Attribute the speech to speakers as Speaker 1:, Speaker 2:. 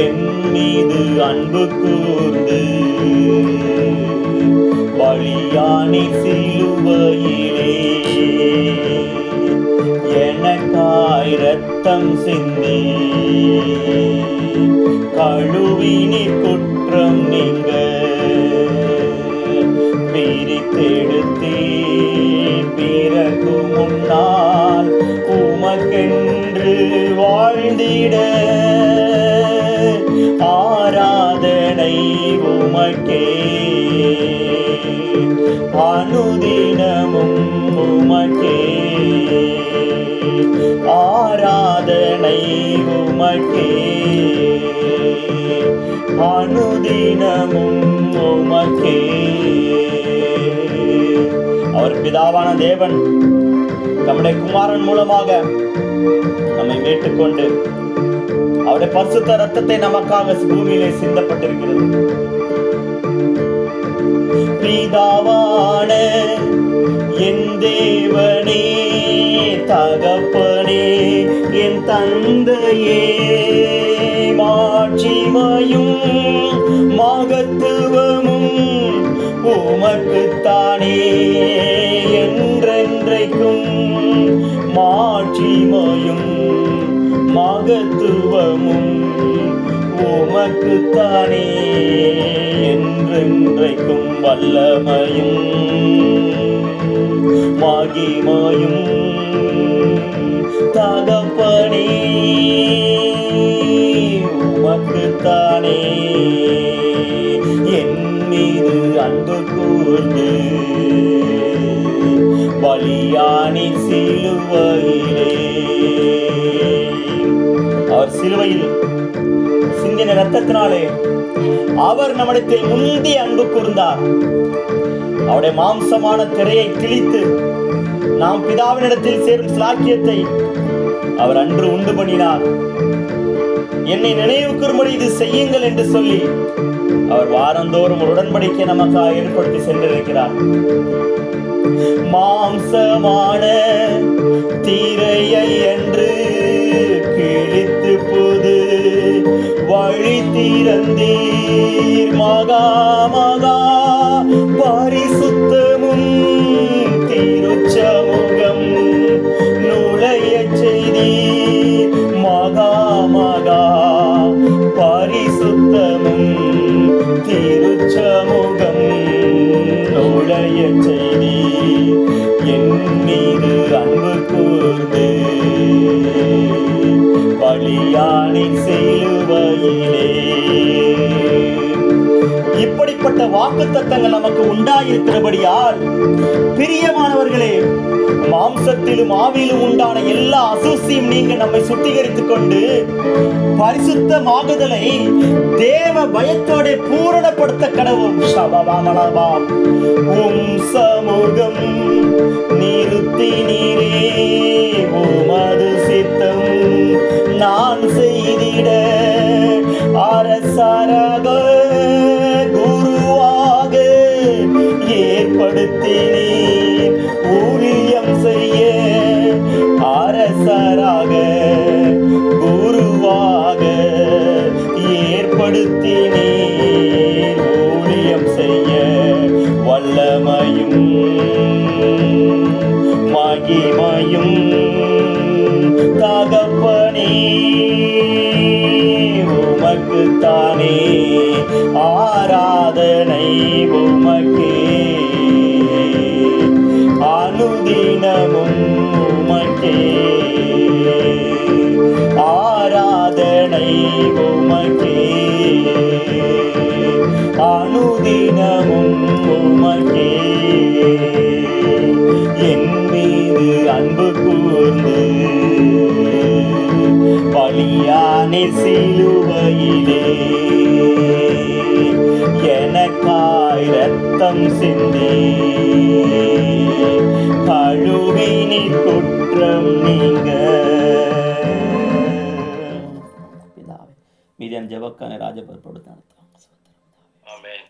Speaker 1: என் மீது அன்பு கூர்ந்து பலியானி சிலுவையிலே எனக்காய் ரத்தம் சிந்தி கழுவினி குற்றம் நீங்க பிரித்தெடுத்தே பிறகு வாழ்ந்திட ஆராதனை உமக்கே. அனுதினமும் உமக்கே. ஆராதனை உமக்கே. அனுதினமும் உமக்கே. அவர் பிதாவான தேவன் நம்முடைய குமாரன் மூலமாக நம்மை மீட்டுக்கொண்டு அவருடைய பசுத்த ரத்தத்தை நமக்காக பூமியிலே சிந்தப்பட்டிருக்கிறது. பிதாவான என் தேவனே தகப்பனே என் தந்தையே மாட்சிமையும் மகத்துவமும் உமக்குத்தானே. என்றென்றைக்கும் மாட்சிமையும் மகத்துவமும் உமக்குத்தானே என்றென்றைக்கும் வல்லமையும் மகிமையும் தகப்பனே உமக்குத்தானே சிலுவையிலே. அவர் சிலுவையில் சிந்தின ரத்தத்தினாலே அவர் நம்மிடத்தில் முந்தி அன்பு கூர்ந்தார். அவருடைய மாம்சமான திரையை கிழித்து நாம் பிதாவினிடத்தில் சேரும் சிலாக்கியத்தை அவர் அன்று உண்டு பண்ணினார். என்னை நினைவு கூறும்படி இது செய்யுங்கள் என்று சொல்லி அவர் வாரந்தோறும் ஒரு உடன்படிக்கை நமக்காக ஏற்படுத்தி சென்றிருக்கிறார். மாம்சமான திரையை என்று கிழித்து போது வழி திறந்தீர். மகா மகா பரிசுத்தமும் திருச்சமுகம் நுழைய செய்தி மகா மகா பரிசுத்தமும் திருச்சமுகம் நுழைய செய்தி சிலுவையிலே இப்படிப்பட்ட வாக்குத்தத்தங்கள் நமக்கு உண்டாயிருக்கிறபடியால் பிரியமானவர்களே மாம்சத்திலும் ஆவியிலும் உண்டான எல்லா அசூசியும் நீங்க நம்மை சுத்திகரித்துக் கொண்டு பரிசுத்தமாகுதலை தேவ பயத்தோட பூரணப்படுத்த கடவும் சபவாமலபா உம் சமூகம் நிறுத்தி நீரே உமது சித்தம் ஏற்படுத்தினீர் ஊழியம் செய்ய வல்லமையும் மகிமையும் தகப்பனே. உமக்குத்தானே ஆராதனை உமக்கே அனுதினமும் உமக்கே. ஆராதனை உமக்கே. அனுதினமும் உமக்கே என் மீது அன்பு கூர்ந்து பலியானே சிலுவையிலே. எனக்காய் ரத்தம் சிந்தி. கழுவினி குற்றம் நீங்க. மீதியான ஜபக்கான ராஜபர் கொடுத்தான்
Speaker 2: ஆமென்.